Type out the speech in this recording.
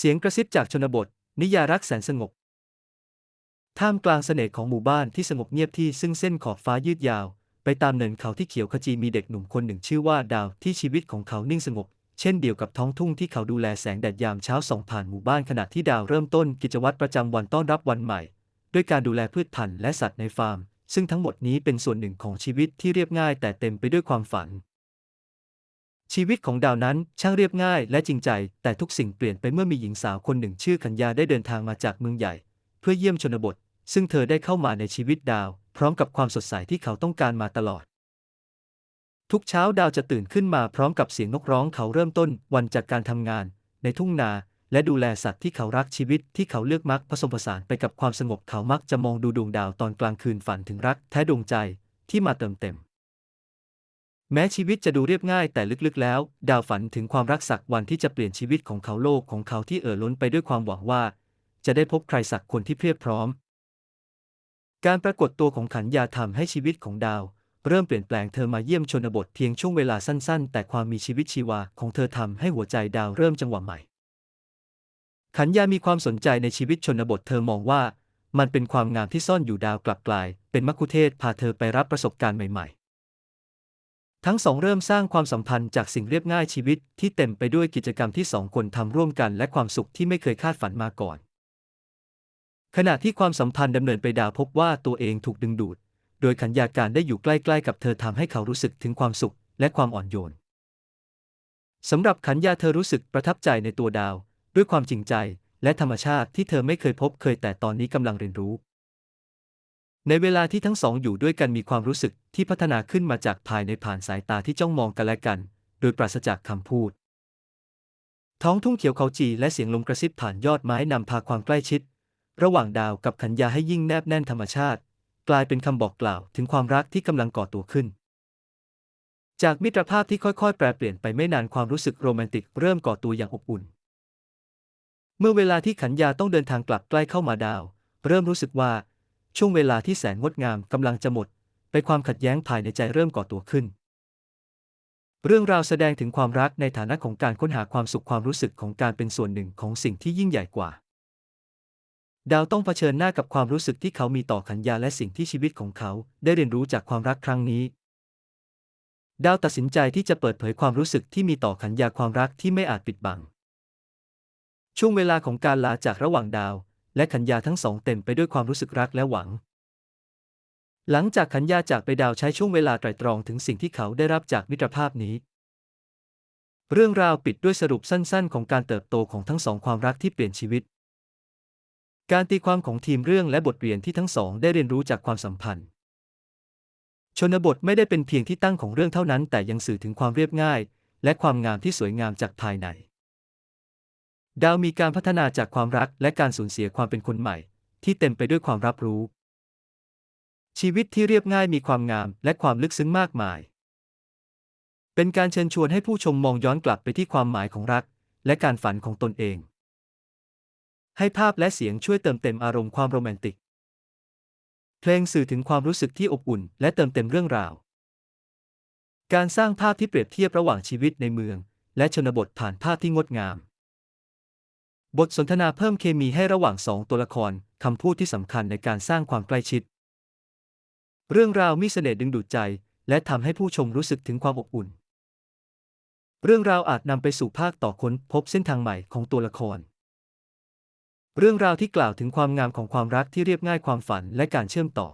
เสียงกระซิบจากชนบท นิยารักแสนสงบ ท่ามกลางเสน่ห์ของหมู่บ้านที่สงบเงียบที่ซึ่งเส้นขอบฟ้ายืดยาว ไปตามเนินเขาที่เขียวขจีมีเด็กหนุ่มคนหนึ่งชื่อว่าดาวที่ชีวิตของเขานิ่งสงบ เช่นเดียวกับท้องทุ่งที่เขาดูแลแสงแดดยามเช้าส่องผ่านหมู่บ้านขณะที่ดาวเริ่มต้นกิจวัตรประจำวันต้อนรับวันใหม่ ด้วยการดูแลพืชพันธุ์และสัตว์ในฟาร์ม ซึ่งทั้งหมดนี้เป็นส่วนหนึ่งของชีวิตที่เรียบง่ายแต่เต็มไปด้วยความฝัน ชีวิตของดาวนั้นช่างเรียบง่ายและจริงใจ แต่ทุกสิ่งเปลี่ยนไปเมื่อมีหญิงสาวคนหนึ่งชื่อขัญญาได้เดินทางมาจากเมืองใหญ่ เพื่อเยี่ยมชนบท ซึ่งเธอได้เข้ามาในชีวิตดาว พร้อมกับความสดใสที่เขาต้องการมาตลอด ทุกเช้าดาวจะตื่นขึ้นมาพร้อมกับเสียงนกร้องเขาเริ่มต้นวันจากการทำงาน ในทุ่งนา และดูแลสัตว์ที่เขารักชีวิตที่เขาเลือกมักผสมผสานไปกับความสงบเขามักจะมองดูดวงดาวตอนกลางคืนฝันถึงรักแท้ดวงใจที่มาเติมเต็ม แม้ชีวิตจะดูเรียบง่ายแต่ลึกๆแล้ว ดาวฝันถึงความรักสักวันที่จะเปลี่ยนชีวิตของเขาโลกของเขาที่เอ่อล้นไปด้วยความหวังว่า จะได้พบใครสักคนที่เพียบพร้อม การปรากฏตัวของขันยาทำให้ชีวิตของดาว เริ่มเปลี่ยนแปลงเธอมาเยี่ยมชนบทเพียงช่วงเวลาสั้นๆ แต่ความมีชีวิตชีวาของเธอทำให้หัวใจดาวเริ่มจังหวะใหม่ ขันยามีความสนใจในชีวิตชนบทเธอมองว่า มันเป็นความงามที่ซ่อนอยู่ดาวกลับกลาย เป็นมัคคุเทศพาเธอไปรับประสบการณ์ใหม่ๆ ทั้งสองเริ่มสร้างความสัมพันธ์จากสิ่งเรียบง่ายชีวิตที่เต็มไปด้วยกิจกรรมที่สองคนทำร่วมกันและความสุขที่ไม่เคยคาดฝันมาก่อน ขณะที่ความสัมพันธ์ดำเนินไปดาวพบว่าตัวเองถูกดึงดูด โดยขัญญาการได้อยู่ใกล้ๆกับเธอทำให้เขารู้สึกถึงความสุขและความอ่อนโยนสำหรับขัญญาเธอรู้สึกประทับใจในตัวดาว ด้วยความจริงใจ และธรรมชาติที่เธอไม่เคยพบเคยแต่ตอนนี้กำลังเรียนรู้ ในเวลาที่ทั้งสองอยู่ด้วยกันมีความรู้สึกที่พัฒนาขึ้นมาจากภายในผ่านสายตาที่จ้องมองกันและกัน โดยปราศจากคำพูด ท้องทุ่งเขียวเขาจีและเสียงลมกระซิบผ่านยอดไม้นำพาความใกล้ชิด ระหว่างดาวกับขัญญาให้ยิ่งแนบแน่นธรรมชาติ กลายเป็นคำบอกกล่าวถึงความรักที่กำลังก่อตัวขึ้น จากมิตรภาพที่ค่อยๆ แปรเปลี่ยนไปไม่นานความรู้สึกโรแมนติกเริ่มก่อตัวอย่างอบอุ่น เมื่อเวลาที่ขัญญาต้องเดินทางกลับใกล้เข้ามาดาว เริ่มรู้สึกว่า ช่วงเวลาที่แสนงดงามกำลังจะหมด ไปความขัดแย้งภายในใจเริ่มก่อตัวขึ้น เรื่องราวแสดงถึงความรักในฐานะของการค้นหาความสุขความรู้สึกของการเป็นส่วนหนึ่งของสิ่งที่ยิ่งใหญ่กว่า ดาวต้องเผชิญหน้ากับความรู้สึกที่เขามีต่อขัญญาและสิ่งที่ชีวิตของเขา ได้เรียนรู้จากความรักครั้งนี้ ดาวตัดสินใจที่จะเปิดเผยความรู้สึกที่มีต่อขัญญาความรักที่ไม่อาจปิดบัง ช่วงเวลาของการลาจากระหว่างดาว และขัญญาทั้งสองเต็มไปด้วยความรู้สึกรักและหวัง หลังจากขัญญาจากไปดาวใช้ช่วงเวลาไตร่ตรองถึงสิ่งที่เขาได้รับจากมิตรภาพนี้ เรื่องราวปิดด้วยสรุปสั้นๆ ของการเติบโตของทั้งสองความรักที่เปลี่ยนชีวิต การตีความของทีมเรื่องและบทเรียนที่ทั้งสองได้เรียนรู้จากความสัมพันธ์ ชนบทไม่ได้เป็นเพียงที่ตั้งของเรื่องเท่านั้น แต่ยังสื่อถึงความเรียบง่าย และความงามที่สวยงามจากภายใน ดาวมีการพัฒนาจากความรักและการสูญเสียความเป็นคนใหม่ ที่เต็มไปด้วยความรับรู้ ชีวิตที่เรียบง่ายมีความงามและความลึกซึ้งมากมาย เป็นการเชิญชวนให้ผู้ชมมองย้อนกลับไปที่ความหมายของรัก และการฝันของตนเอง ให้ภาพและเสียงช่วยเติมเต็มอารมณ์ความโรแมนติก เพลงสื่อถึงความรู้สึกที่อบอุ่น และเติมเต็มเรื่องราว การสร้างภาพที่เปรียบเทียบระหว่างชีวิตในเมือง และชนบทผ่านภาพที่งดงาม บทสนทนาเพิ่มเคมีให้ระหว่างสองตัวละคร คำพูดที่สำคัญในการสร้างความใกล้ชิด เรื่องราวมีเสน่ห์ดึงดูดใจ และทำให้ผู้ชมรู้สึกถึงความอบอุ่น เรื่องราวอาจนำไปสู่ภาคต่อค้นพบเส้นทางใหม่ของตัวละคร เรื่องราวที่กล่าวถึงความงามของความรักที่เรียบง่ายความฝันและการเชื่อมต่อ